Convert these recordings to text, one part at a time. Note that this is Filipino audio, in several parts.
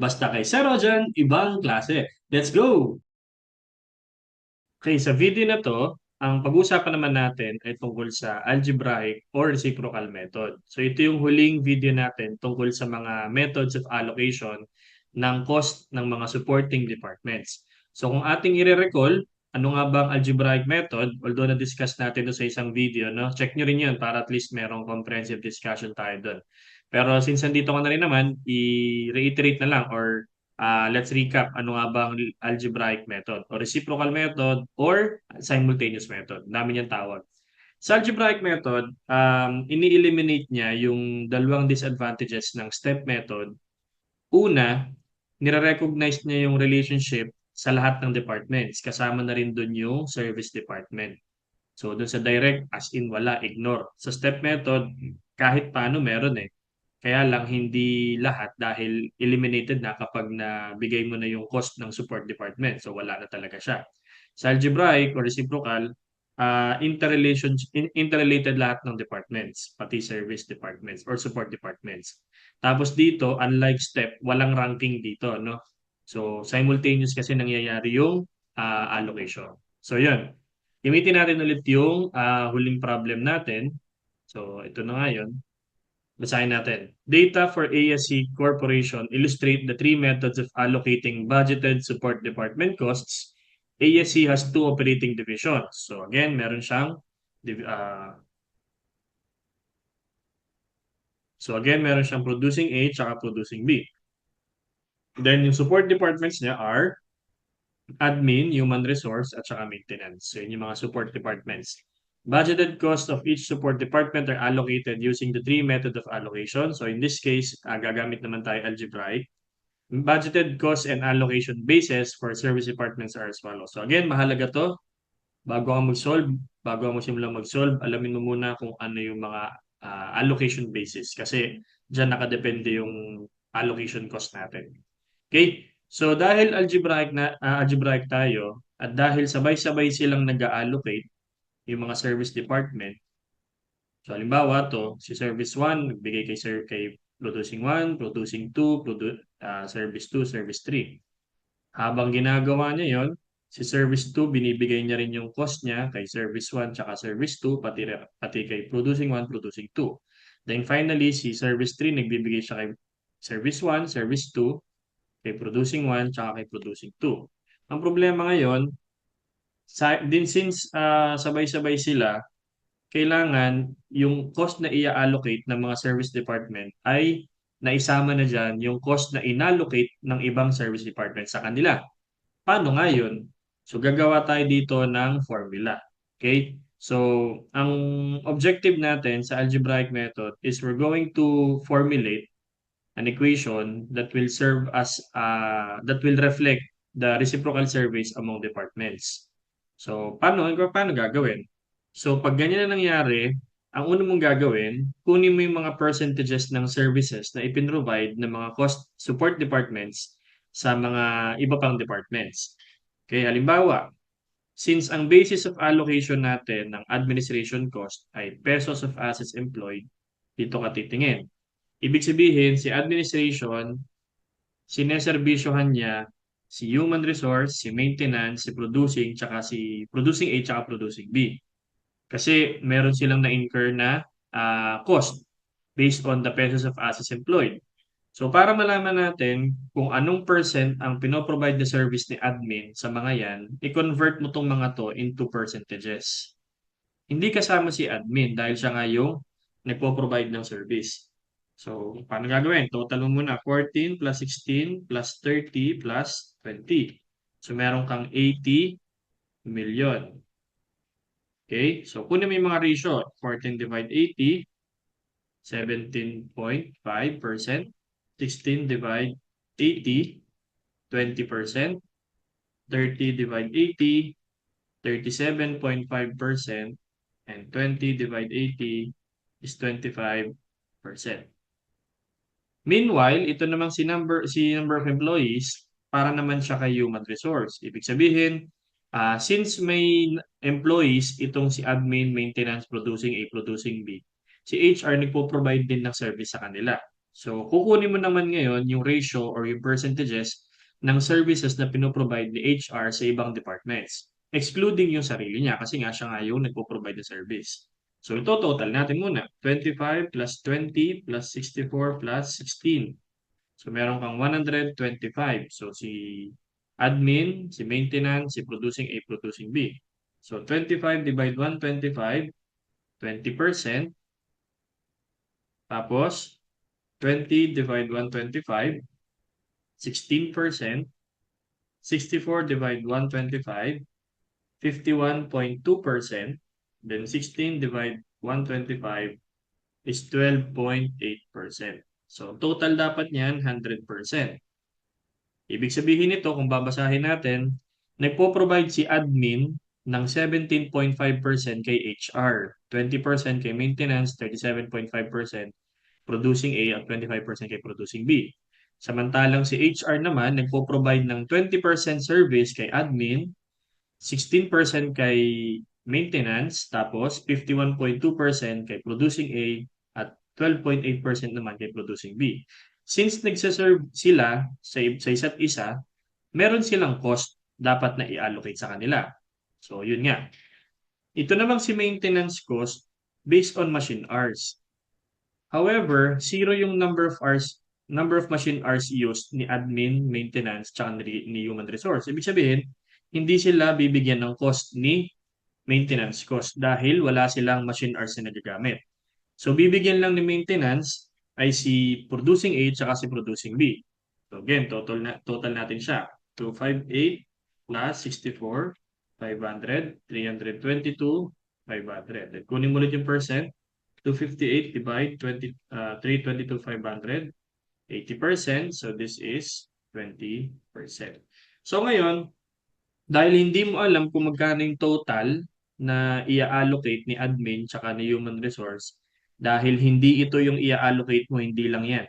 Basta kay Sir Rojan, ibang klase. Let's go! Okay, sa video na to, ang pag-uusapan naman natin ay tungkol sa algebraic or reciprocal method. So ito yung huling video natin tungkol sa mga methods of allocation ng cost ng mga supporting departments. So kung ating i-recall, ano nga ba ang algebraic method? Although na-discuss natin ito sa isang video, no? check nyo rin yun para at least merong comprehensive discussion tayo doon. Pero since nandito ka na rin naman, i-reiterate na lang or uh, let's recap ano nga ba ang algebraic method o reciprocal method or simultaneous method. Dami niyang tawag. Sa algebraic method, um, ini-eliminate niya yung dalawang disadvantages ng step method. Una, nire-recognize niya yung relationship sa lahat ng departments. Kasama na rin doon yung service department. So, doon sa direct, as in wala, ignore. Sa step method, kahit paano meron eh. Kaya lang hindi lahat dahil eliminated na kapag nabigay mo na yung cost ng support department. So wala na talaga siya. Sa algebraic or reciprocal, uh, interrelation, interrelated lahat ng departments, pati service departments or support departments. Tapos dito, unlike step, walang ranking dito, no? So simultaneous kasi nangyayari yung uh, allocation. So yun. Gamitin natin ulit yung uh, huling problem natin. So ito na nga yun. Basahin natin. Data for ASC Corporation illustrate the three methods of allocating budgeted support department costs. ASC has two operating divisions. So again, meron siyang uh, So again, meron siyang producing A at producing B. Then yung support departments niya are admin, human resource, at saka maintenance. So yun yung mga support departments. Budgeted cost of each support department are allocated using the three method of allocation. So in this case, uh, gagamit naman tayo algebraic. Budgeted cost and allocation basis for service departments are as follows. So again, mahalaga to. Bago ka mag-solve, bago ka magsimula mag-solve, alamin mo muna kung ano yung mga uh, allocation basis. Kasi dyan nakadepende yung allocation cost natin. Okay? So dahil algebraic na uh, algebraic tayo at dahil sabay-sabay silang nag-allocate, yung mga service department. So halimbawa to, si service 1 nagbigay kay sir kay producing 1, producing 2, produ uh, service 2, service 3. Habang ginagawa niya 'yon, si service 2 binibigay niya rin yung cost niya kay service 1 tsaka service 2 pati pati kay producing 1, producing 2. Then finally si service 3 nagbibigay siya kay service 1, service 2, kay producing 1 tsaka kay producing 2. Ang problema ngayon, sa, din since uh, sabay-sabay sila, kailangan yung cost na i-allocate ng mga service department ay naisama na dyan yung cost na inallocate ng ibang service department sa kanila. Paano nga yun? So gagawa tayo dito ng formula. Okay? So ang objective natin sa algebraic method is we're going to formulate an equation that will serve as uh, that will reflect the reciprocal service among departments. So, paano? Paano gagawin? So, pag ganyan na nangyari, ang una mong gagawin, kunin mo yung mga percentages ng services na ipinrovide ng mga cost support departments sa mga iba pang departments. Okay, halimbawa, since ang basis of allocation natin ng administration cost ay pesos of assets employed, dito ka titingin. Ibig sabihin, si administration, sineserbisyohan niya si human resource, si maintenance, si producing, tsaka si producing A, tsaka producing B. Kasi meron silang na-incur na uh, cost based on the pesos of assets employed. So para malaman natin kung anong percent ang pinoprovide na service ni admin sa mga yan, i-convert mo tong mga to into percentages. Hindi kasama si admin dahil siya nga yung nagpo-provide ng service. So, paano gagawin? Total mo muna 14 plus 16 plus 30 plus 20. So, meron kang 80 million. Okay? So, kunin mo yung mga ratio. 14 divide 80, 17.5%. 16 divide 80, 20%. 30 divide 80, 37.5%. And 20 divide 80 is 25%. Meanwhile, ito namang si number si number of employees para naman siya kay human resource. Ibig sabihin, uh, since may employees itong si admin, maintenance, producing A, producing B, si HR nagpo-provide din ng service sa kanila. So, kukunin mo naman ngayon yung ratio or yung percentages ng services na pinoprovide ni HR sa ibang departments. Excluding yung sarili niya kasi nga siya nga yung nagpo-provide ng service. So, ito total natin muna. 25 plus 20 plus 64 plus 16. So, meron kang 125. So, si admin, si maintenance, si producing A, producing B. So, 25 divide 125, 20%. Tapos, 20 divide 125, 16%. 64 divide 125, 51.2%. Then 16 divide 125 is 12.8%. So, total dapat niyan 100%. Ibig sabihin nito, kung babasahin natin, nagpo-provide si admin ng 17.5% kay HR, 20% kay maintenance, 37.5% producing A at 25% kay producing B. Samantalang si HR naman nagpo-provide ng 20% service kay admin, 16% kay maintenance, tapos 51.2% kay producing A at 12.8% naman kay producing B. Since nagsaserve sila sa, sa isa't isa, meron silang cost dapat na i-allocate sa kanila. So, yun nga. Ito namang si maintenance cost based on machine hours. However, zero yung number of hours number of machine hours used ni admin, maintenance, tsaka ni, ni human resource. Ibig sabihin, hindi sila bibigyan ng cost ni maintenance cost dahil wala silang machine hours na nagagamit. So, bibigyan lang ni maintenance ay si producing A tsaka si producing B. So, again, total, na, total natin siya. 258 plus 64, 500, 322, 500. Then, kunin mo ulit yung percent. 258 divide 20, uh, 322, 500. 80%. So, this is 20%. So, ngayon, dahil hindi mo alam kung magkano yung total na i-allocate ni admin tsaka ni human resource, dahil hindi ito yung i-allocate mo, hindi lang yan.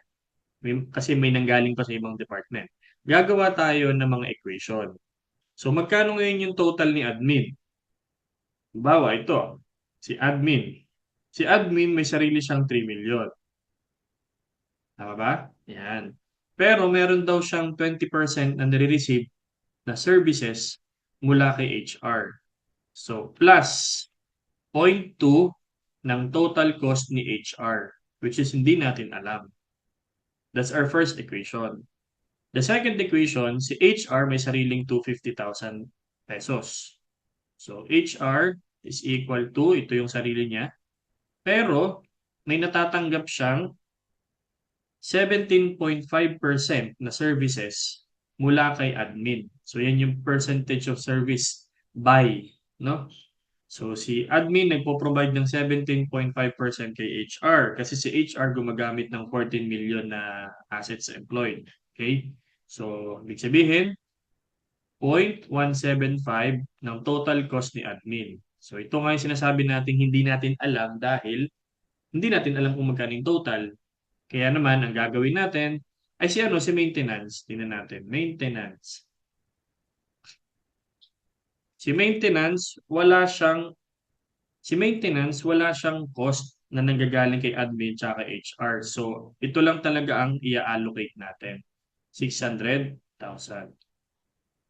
May, kasi may nanggaling pa sa ibang department. Gagawa tayo ng mga equation. So, magkano ngayon yung total ni admin? Bawa ito, si admin. Si admin may sarili siyang 3 million. Tama ba? Yan. Pero meron daw siyang 20% na nare-receive na services mula kay HR. So, plus 0.2 ng total cost ni HR, which is hindi natin alam. That's our first equation. The second equation, si HR may sariling 250,000 pesos. So, HR is equal to, ito yung sarili niya. Pero, may natatanggap siyang 17.5% na services mula kay admin. So, yan yung percentage of service by, no? So, si admin nagpo-provide ng 17.5% kay HR kasi si HR gumagamit ng 14 million na assets employed. Okay? So, ibig sabihin, 0.175 ng total cost ni admin. So, ito nga yung sinasabi natin hindi natin alam dahil hindi natin alam kung magkano yung total. Kaya naman, ang gagawin natin ay si ano, si maintenance. Tingnan natin. Maintenance. Si maintenance, wala siyang si maintenance, wala siyang cost na nanggagaling kay admin tsaka HR. So, ito lang talaga ang i-allocate natin. 600,000.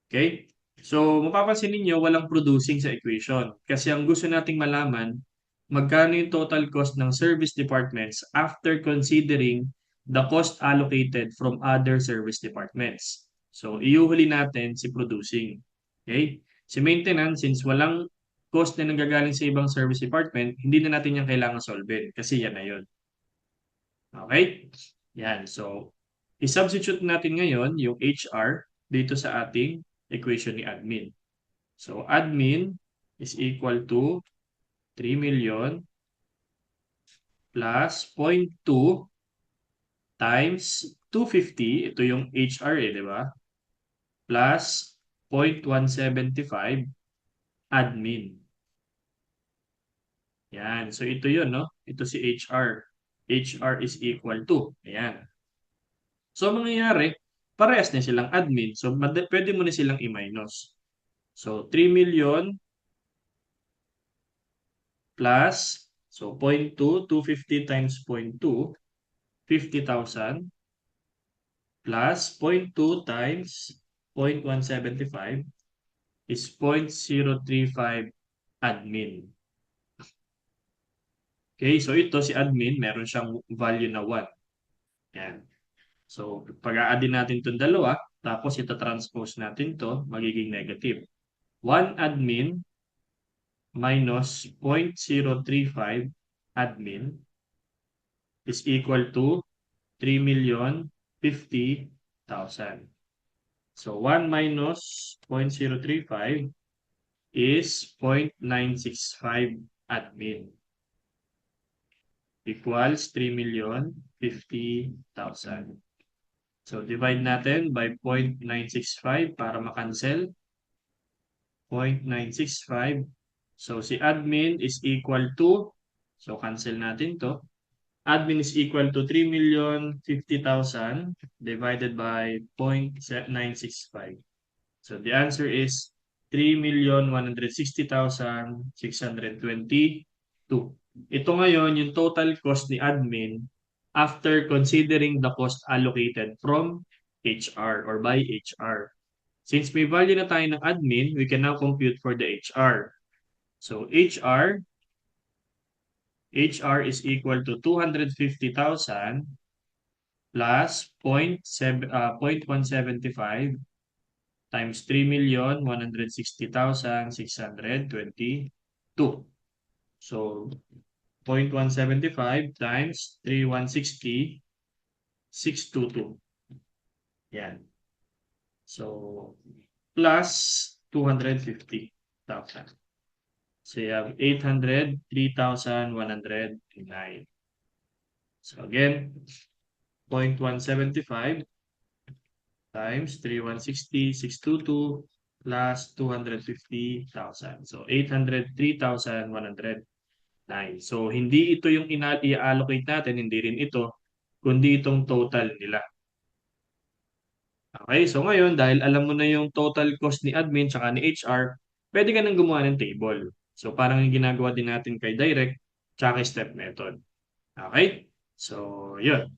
Okay? So, mapapansin ninyo, walang producing sa equation. Kasi ang gusto nating malaman, magkano yung total cost ng service departments after considering the cost allocated from other service departments. So, iuhuli natin si producing. Okay? Si maintenance, since walang cost na nanggagaling sa ibang service department, hindi na natin yung kailangan solve kasi yan na yun. Okay? Yan. So, i-substitute natin ngayon yung HR dito sa ating equation ni admin. So, admin is equal to 3 million plus 0.2 times 250, ito yung HR eh, di ba? Plus 0.175 admin. Yan. So, ito yun, no? Ito si HR. HR is equal to. Ayan. So, mangyayari, parehas na silang admin. So, pwede mo na silang i-minus. So, 3 million plus, so 0.2, 250 times 0.2, 50,000 plus 0.2 times 0.175 is 0.035 admin. Okay, so ito si admin, meron siyang value na 1. Yan. So, pag-a-addin natin itong dalawa, tapos ita-transpose natin to magiging negative. 1 admin minus 0.035 admin is equal to 3,050,000. So 1 minus 0.035 is 0.965 admin equals 3,050,000. So divide natin by 0.965 para makancel. 0.965. So si admin is equal to, so cancel natin to. Admin is equal to 3,050,000 divided by 0.965. So the answer is 3,160,622. Ito ngayon yung total cost ni admin after considering the cost allocated from HR or by HR. Since may value na tayo ng admin, we can now compute for the HR. So HR, HR is equal to 250,000 plus 0.7, uh, 0.175 times 3,160,622. So 0.175 times 3,160, 622. Yan. So, plus 250,000. So, you have 803,109. So, again, 0.175 times 3,160, 622 plus 250,000. So, 803,109. So, hindi ito yung i-allocate natin, hindi rin ito, kundi itong total nila. Okay, so ngayon, dahil alam mo na yung total cost ni admin tsaka ni HR, pwede ka nang gumawa ng table. So, parang yung ginagawa din natin kay direct tsaka step method. Okay? So, yun.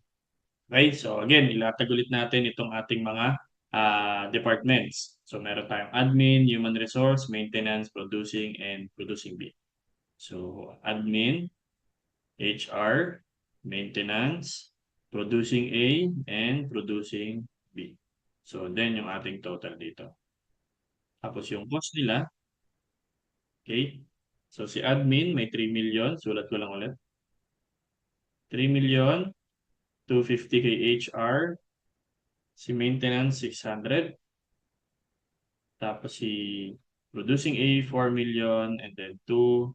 Okay, so again, ilatag ulit natin itong ating mga uh, departments. So, meron tayong admin, human resource, maintenance, producing, and producing B. So, admin, HR, maintenance, producing A, and producing B. So, then yung ating total dito. Tapos yung cost nila, okay? So, si admin may 3 million. Sulat ko lang ulit. 3 million, 250 kay HR. Si maintenance, 600. Tapos si producing A, 4 million. And then 2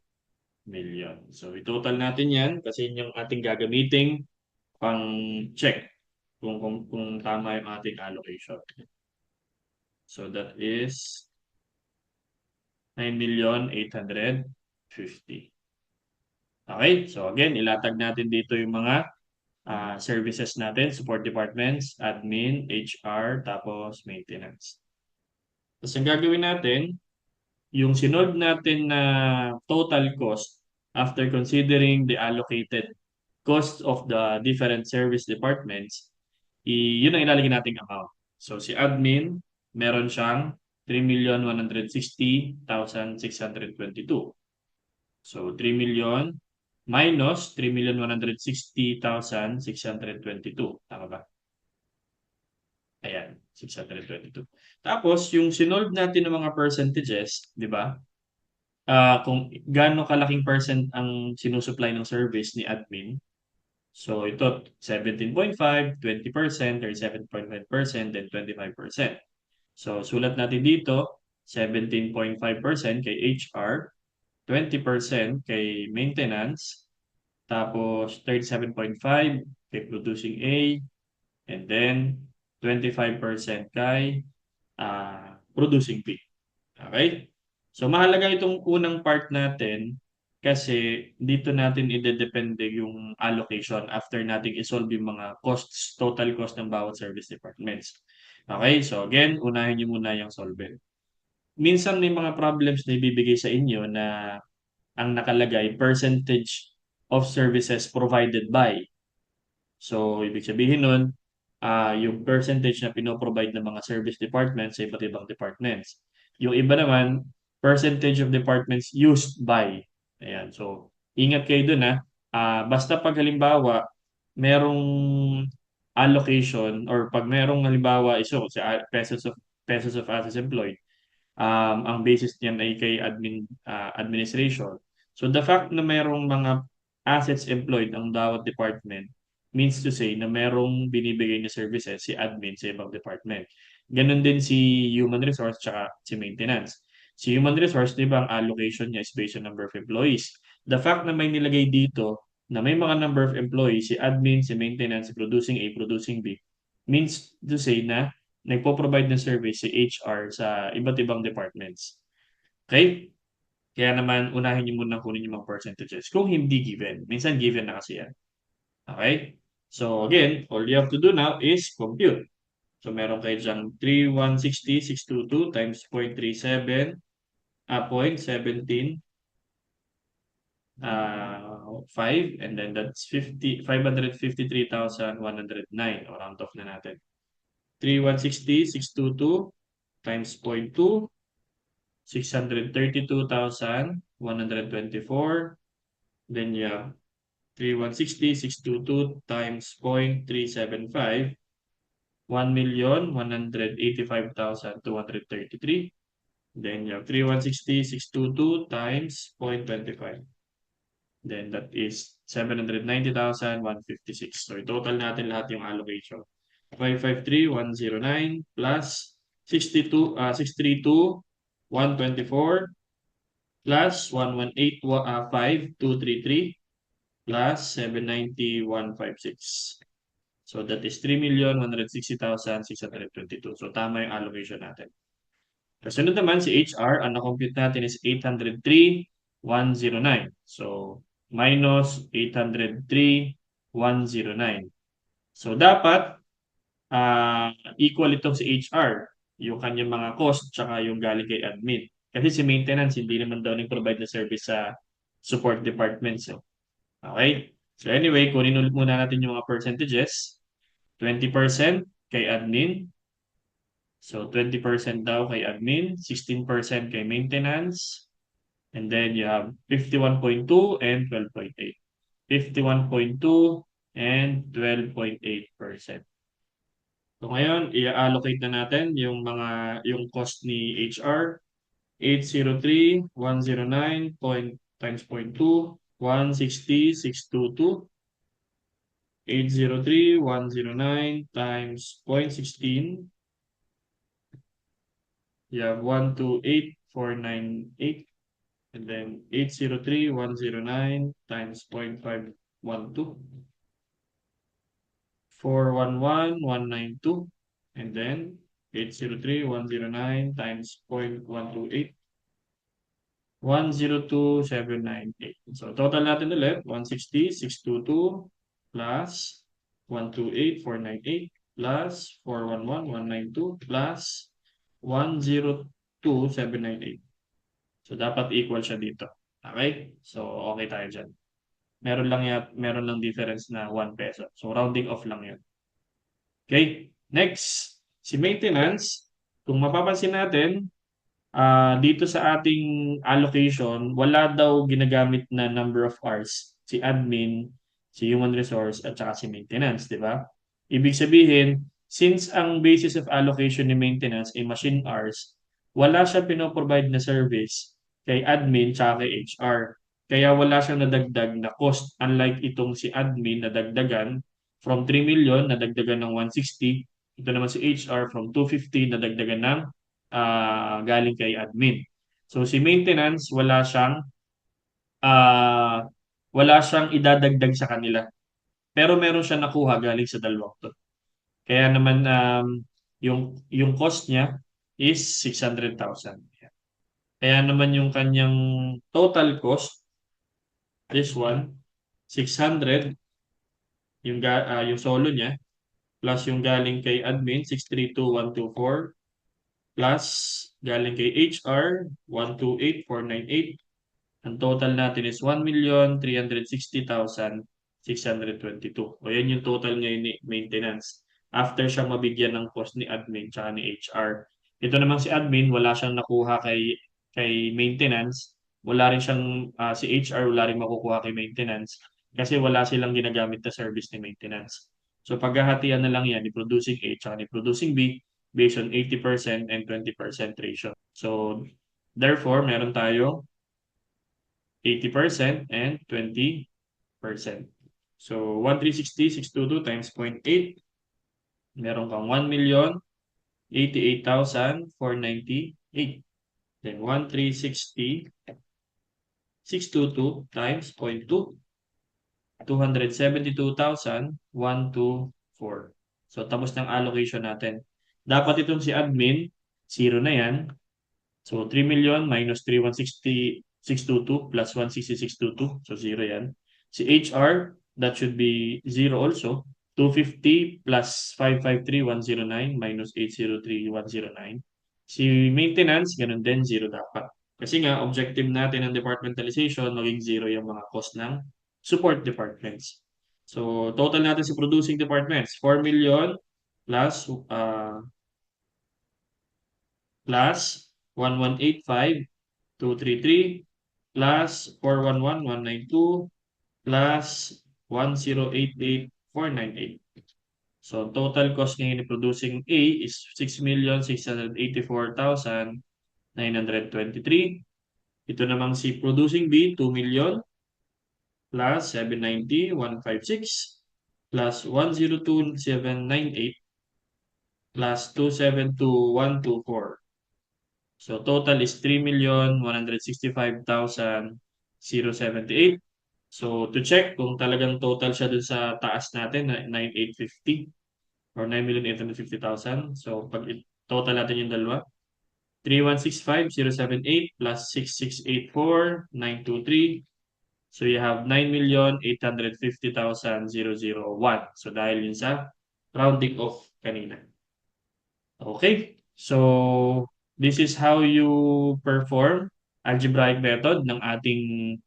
million. So, i-total natin yan kasi yun yung ating gagamiting pang check kung, kung, kung tama yung ating allocation. So that is 9,850,000. Okay, so again, ilatag natin dito yung mga uh, services natin, support departments, admin, HR, tapos maintenance. Tapos ang gagawin natin, yung sinolve natin na total cost after considering the allocated cost of the different service departments, i, yun ang ilalagay nating amount. So si admin, meron siyang 3,160,622. So 3 million minus 3,160,622. Tama ba? Ayan, 622. Tapos, yung sinolve natin ng mga percentages, di ba? Uh, kung gaano kalaking percent ang sinusupply ng service ni admin, So ito 17.5, 20%, 37.5%, then 25%. So sulat natin dito 17.5% kay HR, 20% kay maintenance, tapos 37.5 kay producing A, and then 25% kay uh, producing B. Okay? So mahalaga itong unang part natin kasi dito natin ide-depende yung allocation after nating isolve yung mga costs, total cost ng bawat service departments. Okay, so again, unahin niyo muna yung solvent. Minsan may mga problems na ibibigay sa inyo na ang nakalagay percentage of services provided by. So, ibig sabihin nun, ah yung percentage na pinoprovide ng mga service departments sa iba't ibang departments. Yung iba naman, percentage of departments used by. Ayan. So, ingat kayo dun ha. Ah, basta pag halimbawa, merong allocation or pag merong halimbawa iso sa pesos of pesos of assets employed, um, ang basis niyan ay kay admin ah, administration. So the fact na merong mga assets employed ang bawat department means to say na merong binibigay na services si admin sa ibang department. Ganon din si human resource tsaka si maintenance. Si human resource, di ba, ang allocation niya is based on number of employees. The fact na may nilagay dito na may mga number of employees, si admin, si maintenance, si producing A, producing B, means to say na nagpo-provide ng service si HR sa iba't ibang departments. Okay? Kaya naman, unahin niyo muna kunin yung mga percentages. Kung hindi given. Minsan given na kasi yan. Okay? So again, all you have to do now is compute. So meron kayo dyan 3160, 622 times 0.37, ah, 0.17, uh, 5, and then that's 50, 553,109, o round off na natin. 3160, 622 times 0.2, 632,124. Then you have 3160, 622 times 0.375, 1,185,233. Then you have 3160, 622 times 0.25. Then that is 790,156. So total natin lahat yung allocation. 553,109 plus 62, uh, 632, 124 plus 118,5,233 plus 790,156. So that is 3,160,622. So tama yung allocation natin. Kasunod naman si HR, ang na-compute natin is 803,109. So minus 803,109. So dapat uh, equal itong si HR, yung kanyang mga cost, tsaka yung galing kay admin. Kasi si maintenance, hindi naman daw nag-provide na service sa support departments. Eh. Okay? So anyway, kunin ulit muna natin yung mga percentages. 20% kay admin. So 20% daw kay admin, 16% kay maintenance, and then you have 51.2 and 12.8. 51.2 and 12.8%. So ngayon, i-allocate na natin yung mga yung cost ni HR 803 109 point times 0.2 160 622 803 109 times 0.16 you have 128498 and then 803 109 times 0.512 411,192 and then 803,109 times 0.128 102,798. So total natin ulit 160,622 plus 128,498 plus 411,192 plus 102,798. So dapat equal siya dito. Okay? So okay tayo dyan meron lang yat, meron lang difference na 1 peso. So rounding off lang 'yun. Okay? Next, si maintenance, kung mapapansin natin, uh, dito sa ating allocation, wala daw ginagamit na number of hours si admin, si human resource at saka si maintenance, di ba? Ibig sabihin, since ang basis of allocation ni maintenance ay machine hours, wala siya pinoprovide na service kay admin tsaka kay HR. Kaya wala siyang nadagdag na cost unlike itong si admin na dagdagan from 3 million na dagdagan ng 160. Ito naman si HR from 250 na dagdagan ng uh, galing kay admin. So si maintenance wala siyang uh, wala siyang idadagdag sa kanila. Pero meron siya nakuha galing sa dalawang to. Kaya naman um, yung yung cost niya is 600,000. Kaya naman yung kanyang total cost this one, 600, yung, uh, yung solo niya, plus yung galing kay admin, 632124, plus galing kay HR, 128498. Ang total natin is 1,360,622. 622. O yan yung total ngayon ni maintenance. After siya mabigyan ng cost ni admin tsaka ni HR. Ito naman si admin, wala siyang nakuha kay kay maintenance. Wala rin siyang ah, si HR, wala rin makukuha kay maintenance kasi wala silang ginagamit na service ni maintenance. So paghahatian na lang yan ni producing A tsaka ni producing B based on 80% and 20% ratio. So therefore, meron tayo 80% and 20%. So 1,360, 622 times 0.8. Meron kang 1,088,498. Then 1,360, 622 times 0.2. 272,124. So, tapos ng allocation natin. Dapat itong si admin, zero na yan. So, 3 million minus 3,160,622 plus 166,22. So, zero yan. Si HR, that should be zero also. 250 plus 553,109 minus 803,109. Si maintenance, ganun din, zero dapat. Kasi nga, objective natin ng departmentalization, maging zero yung mga cost ng support departments. So, total natin sa producing departments, 4 million plus uh, plus 1185,233 plus 411,192 plus 1088,498. So, total cost ngayon ni producing A is 6,684,923. Ito namang si producing B, 2 million plus 790,156 plus 102,798 plus 272,124. So total is 3,165,078. So to check kung talagang total siya dun sa taas natin na 9,850 or 9,850,000. So pag total natin yung dalawa, 3,165,078 plus 6,684,923 So you have 9,850,001. So dahil yun sa rounding off kanina. Okay. So this is how you perform algebraic method ng ating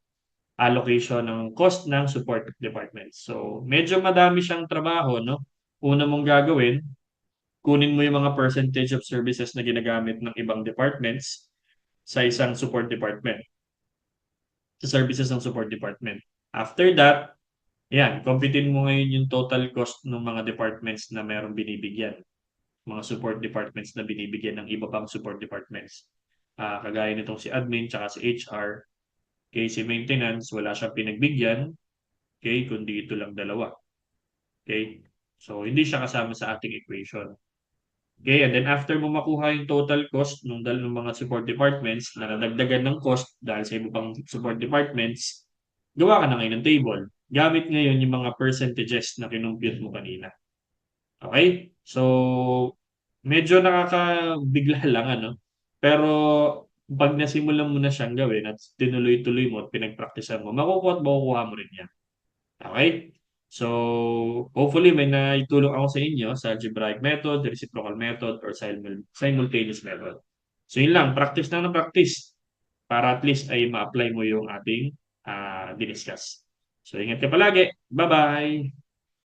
allocation ng cost ng support departments. So medyo madami siyang trabaho, no? Una mong gagawin, kunin mo yung mga percentage of services na ginagamit ng ibang departments sa isang support department sa services ng support department. After that, yan, computein mo ngayon yung total cost ng mga departments na meron binibigyan. Mga support departments na binibigyan ng iba pang support departments. Uh, kagaya nitong si admin tsaka si HR. Okay, si maintenance, wala siyang pinagbigyan. Okay, kundi ito lang dalawa. Okay, so hindi siya kasama sa ating equation. Okay, and then after mo makuha yung total cost ng dal ng mga support departments na nadagdagan ng cost dahil sa iba pang support departments, gawa ka na ngayon ng table. Gamit ngayon yung mga percentages na kinumpute mo kanina. Okay? So, medyo nakakabigla lang ano. Pero pag nasimulan mo na siyang gawin at tinuloy-tuloy mo at pinagpraktisan mo, makukuha at makukuha mo rin yan. Okay? So, hopefully may naitulong ako sa inyo sa algebraic method, reciprocal method, or simultaneous method. So, yun lang. Practice na ng practice para at least ay ma-apply mo yung ating uh, diniscuss. So, ingat ka palagi. Bye-bye!